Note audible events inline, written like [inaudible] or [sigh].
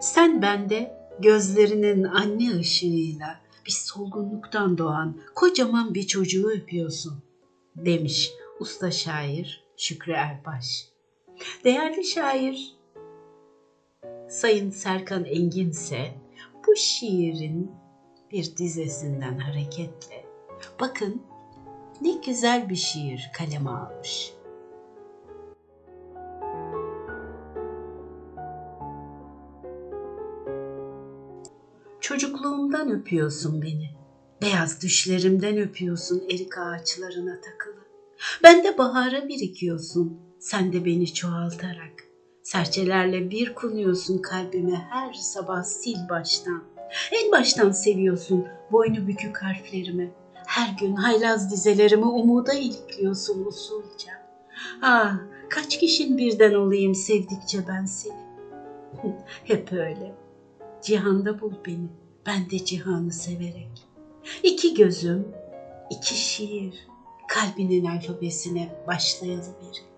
Sen bende gözlerinin anne ışığıyla bir solgunluktan doğan kocaman bir çocuğu öpüyorsun demiş usta şair Şükrü Erbaş. Değerli şair Sayın Serkan Engin ise bu şiirin bir dizesinden hareketle bakın ne güzel bir şiir kaleme almış. Çocukluğumdan öpüyorsun beni. Beyaz düşlerimden öpüyorsun erik ağaçlarına takılı. Ben de bahara birikiyorsun. Sen de beni çoğaltarak. Serçelerle bir kunuyorsun kalbime her sabah sil baştan. En baştan seviyorsun boynu bükük harflerimi. Her gün haylaz dizelerimi umuda ilikliyorsun usulca. Ah kaç kişin birden olayım sevdikçe ben seni. [laughs] Hep öyle. Cihanda bul beni, ben de cihanı severek. İki gözüm, iki şiir, kalbinin alfabesine başlayalı beri.